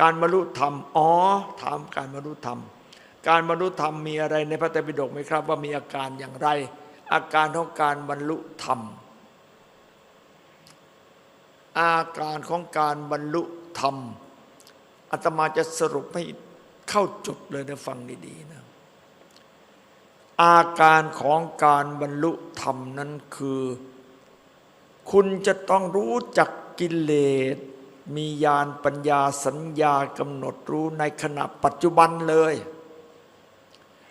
การบรรลุธรรม อ๋อ ถามการบรรลุธรรม การบรรลุธรรมมีอะไรในพระไตรปิฎกไหมครับ ว่ามีอาการอย่างไร อาการของการบรรลุธรรม อาการของการบรรลุธรรมอาตมาจะสรุปให้เข้าจุดเลยนะฟังดีๆนะอาการของการบรรลุธรรมนั้นคือ คุณจะต้องรู้จักกิเลส มีญาณปัญญาสัญญากำหนดรู้ในขณะปัจจุบันเลย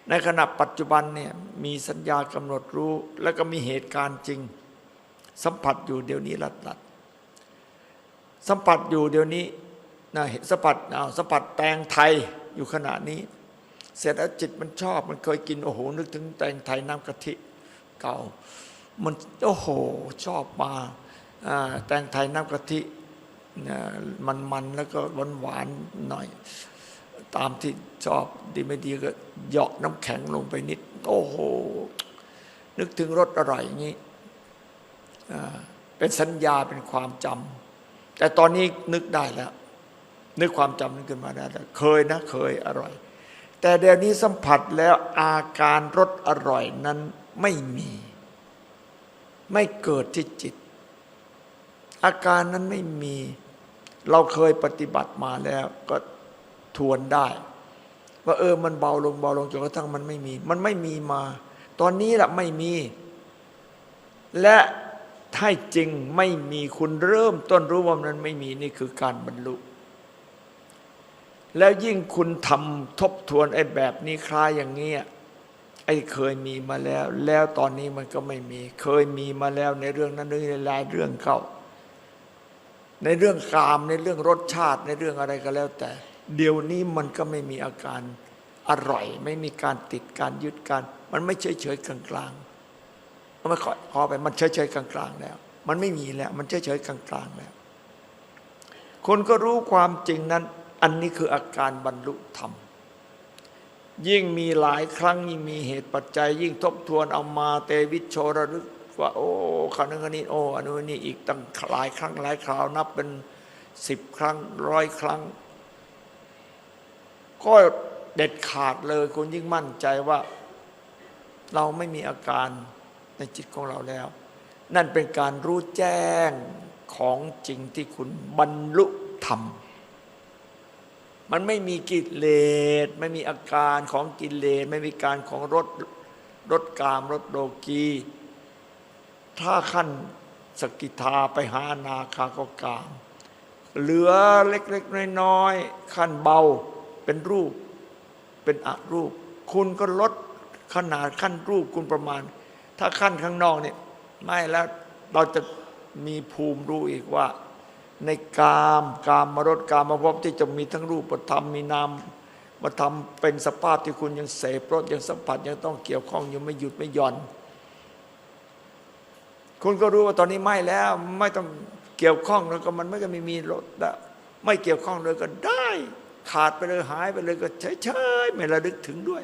ในขณะปัจจุบันเนี่ยมีสัญญากำหนดรู้ แล้วก็มีเหตุการณ์จริง สัมผัสอยู่เดี๋ยวนี้ลัดลัดสัมผัสอยู่เดี๋ยวนี้นะเห็นสัมผัสเอาสัมผัสแตงไทยอยู่ขณะนี้ เสร็จแล้วจิตมันชอบ มันเคยกินโอ้โหนึกถึงแตงไทยน้ำกะทิเก่า มันโอ้โหชอบมาแตงไทยน้ำกะทิ มันมันๆแล้วก็หวานหวานๆหน่อย ตามที่ชอบดีไม่ดีก็เหยาะน้ำแข็งลงไปนิด โอ้โห นึกถึงรสอร่อยอย่างนี้เป็นสัญญาเป็นความจำแต่ตอนนี้นึกได้แล้ว นึกความจำนึกขึ้นมาได้แล้วเคยนะเคยอร่อย แต่เดี๋ยวนี้สัมผัสแล้วอาการรสอร่อยนั้นไม่มี ไม่เกิดที่จิต อาการนั้นไม่มี เราเคยปฏิบัติมาแล้วก็ทวนได้ ว่าเออมันเบาลงเบาลงจนกระทั่งมันไม่มี มันไม่มีมา ตอนนี้แหละไม่มี และถ้าจริงไม่มีคุณเริ่มต้นรู้ว่ามันไม่มีนี่คือการบรรลุ แล้วยิ่งคุณทำทบทวนไอ้แบบนี้คล้ายอย่างเงี้ยไอ้เคยมีมาแล้ว แล้วตอนนี้มันก็ไม่มี เคยมีมาแล้วในเรื่องนั้นเรื่องหลายเรื่องเข้า ในเรื่องกามในเรื่องรสชาติในเรื่องอะไรก็แล้วแต่ เดี๋ยวนี้มันก็ไม่มีอาการอร่อย ไม่มีการติดการยึดการ มันไม่เฉยเฉยๆกลางกลางๆมันไม่ขอขอไปมันเฉยเฉยๆกลางกลางๆแล้ว มันไม่มีแล้ว มันเฉยเฉยๆกลางกลางๆแล้ว คนก็รู้ความจริงนั้น อันนี้คืออาการบรรลุธรรม ยิ่งมีหลายครั้งยิ่งมีเหตุปัจจัย ยิ่งทบทวนเอามาเตวิชโชระลึก ว่า โอ้ครั้งนั้นครั้งนี้โอ้อันนู้นนี่อีกตั้งหลายครั้งหลายคราวนับเป็นสิบครั้งร้อยครั้ง ก็เด็ดขาดเลยคุณยิ่งมั่นใจว่า เราไม่มีอาการในจิตของเราแล้ว นั่นเป็นการรู้แจ้งของจริงที่คุณบรรลุธรรม มันไม่มีกิเลสไม่มีอาการของกิเลสไม่มีการของรสรสกามรสโลกี ถ้าขั้นสกิทาไปหานาคาก็กาม เหลือเล็กๆน้อยๆขั้นเบาเป็นรูป เป็นอรูป คุณก็ลดขนาดขั้นรูปคุณประมาณ ถ้าขั้นข้างนอกเนี่ยไม่แล้วเราจะมีภูมิรู้อีกว่า ในกามกามมรดกามมาพบที่จะมีทั้งรูปธรรมมีนามมาทำเป็นสภาพที่คุณยังเสพรสยังสัมผัสยังต้องเกี่ยวข้องยังไม่หยุดไม่หย่อน คุณก็รู้ว่าตอนนี้ไม่แล้ว ไม่ต้องเกี่ยวข้องแล้วก็มันไม่ก็ไม่มีรสแล้วไม่เกี่ยวข้องเลยก็ได้ ขาดไปเลยหายไปเลยก็เฉยๆไม่ระลึกถึงด้วย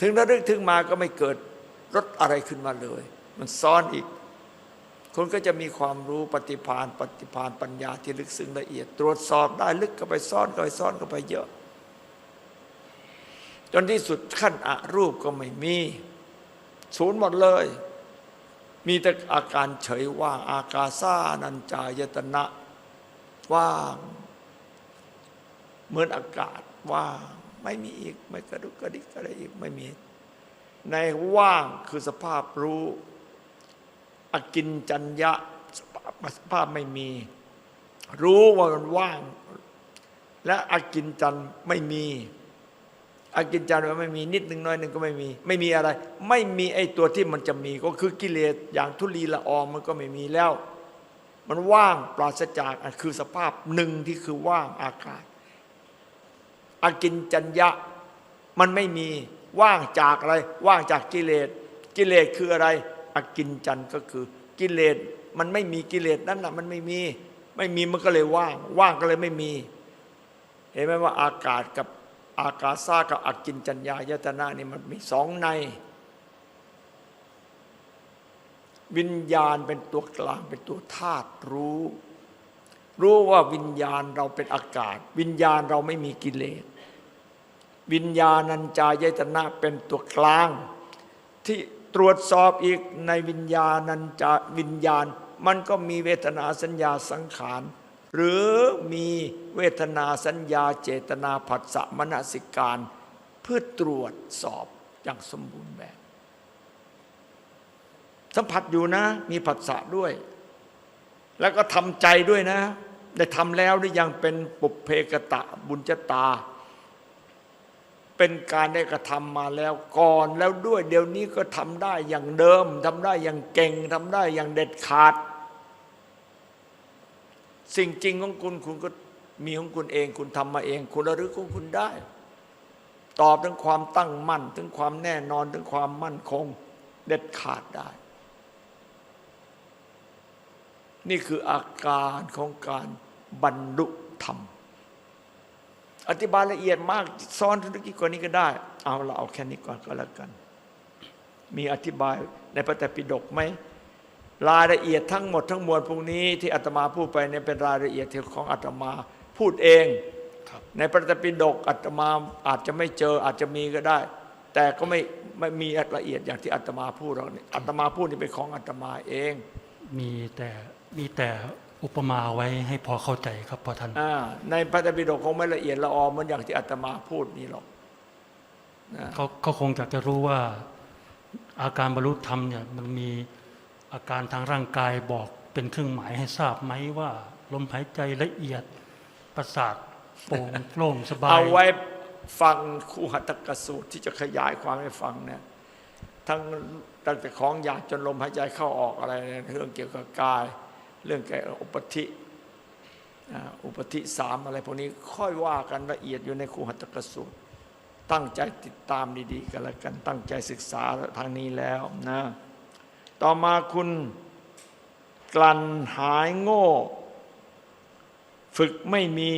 ถึงระลึกถึงมาก็ไม่เกิดรสอะไรขึ้นมาเลย มันซ้อนอีกคนก็จะมีความรู้ปฏิภาณปฏิภาณปัญญาที่ลึกซึ้งละเอียด ตรวจสอบได้ลึกก็ไปซ่อนก็ไปซ่อนก็ไปเยอะ จนที่สุดขั้นอรูปก็ไม่มี ศูนย์หมดเลย มีแต่อาการเฉยว่าง อากาซานัญจายตนะว่าง เหมือนอากาศว่าง ไม่มีอีกไม่กระดุกกระดิกอะไรอีกไม่มี ในว่างคือสภาพรู้ อกินจัญญะสภาพสภาพไม่มี รู้ว่ามันว่าง และอกินจันไม่มี อากินจันไม่มีนิดหนึ่งน้อยหนึ่งก็ไม่มี ไม่มีอะไร ไม่มีไอ้ตัวที่มันจะมี ก็คือกิเลสอย่างทุลีละอองมันก็ไม่มีแล้ว มันว่างปราศจากอันคือสภาพหนึ่งที่คือว่างอากาศอากินจัญญะมันไม่มีว่างจากอะไร ว่างจากกิเลสกิเลสคืออะไรอากินจันก็คือกิเลสมันไม่มีกิเลสนั่นแหละมันไม่มี ไม่มีมันก็เลยว่าง ว่างก็เลยไม่มี เห็นไหมว่าอากาศกับ อากาซากับอากินจัญญายตนะนี่มันมีสองใน วิญญาณเป็นตัวกลางเป็นตัวธาตุรู้ รู้ว่าวิญญาณเราเป็นอากาศ วิญญาณเราไม่มีกิเลสวิญญาณัญจายตนะเป็นตัวกลาง ที่ตรวจสอบอีกในวิญญาณัญจาวิญญาณ มันก็มีเวทนาสัญญาสังขาร หรือมีเวทนาสัญญาเจตนาผัสสะมนสิการเพื่อตรวจสอบอย่างสมบูรณ์แบบ สัมผัสอยู่นะ มีผัสสะด้วย แล้วก็ทำใจด้วยนะ ได้ทำแล้วหรือยังเป็นปุเพกตะบุญจตา เป็นการได้กระทำมาแล้วก่อนแล้วด้วย เดี๋ยวนี้ก็ทำได้อย่างเดิมทำได้อย่างเก่งทำได้อย่างเด็ดขาด สิ่งจริงของคุณคุณก็มีของคุณเอง คุณทำมาเอง คุณระลึกของคุณได้ ตอบถึงความตั้งมั่น ถึงความแน่นอนถึงความมั่นคง เด็ดขาดได้ นี่คืออาการของการบรรลุธรรม อธิบายละเอียดมากซ้อนธุรกิจกว่านี้ก็ได้ เอาเราเอาแค่นี้ก่อนก็แล้วกัน มีอธิบายในพระไตรปิฎกไหม รายละเอียดทั้งหมดทั้งมวลพวกนี้ที่อาตมาพูดไปเนี่ยเป็นรายละเอียดที่ของอาตมาพูดเองครับในพระไตรปิฎกอาตมาอาจจะไม่เจออาจจะมีก็ได้ แต่ก็ไม่ไม่มีละเอียดอย่างที่อาตมาพูดหรอกนี่อาตมาพูดนี่เป็นของอาตมาเอง มีแต่มีแต่อุปมาไว้ให้พอเข้าใจครับพอท่านอ่าในพระไตรปิฎกคงไม่ละเอียดละออเหมือนอย่างที่อาตมาพูดนี่หรอกนะเขาเขาคงอยากจะรู้ว่าอาการบรรลุธรรมเนี่ยมันมี อาการทางร่างกายบอกเป็นเครื่องหมายให้ทราบไหมว่า ลมหายใจละเอียดประสาทโปร่งโล่งสบาย เอาไว้ฟังคู่หัตถกสูตรที่จะขยายความให้ฟังเนี่ยทั้งตั้งแต่ของอยากจนลมหายใจเข้าออกอะไรเนี่ยเรื่องเกี่ยวกับกาย เรื่องเกี่ยวกับอุปธิอุปธิสามอะไรพวกนี้ค่อยว่ากันละเอียดอยู่ในคู่หัตถกสูตรตั้งใจติดตามดีๆกันแล้วกันตั้งใจศึกษาทางนี้แล้วนะ ต่อมาคุณกลั่นหายโง่ ฝึกไม่มี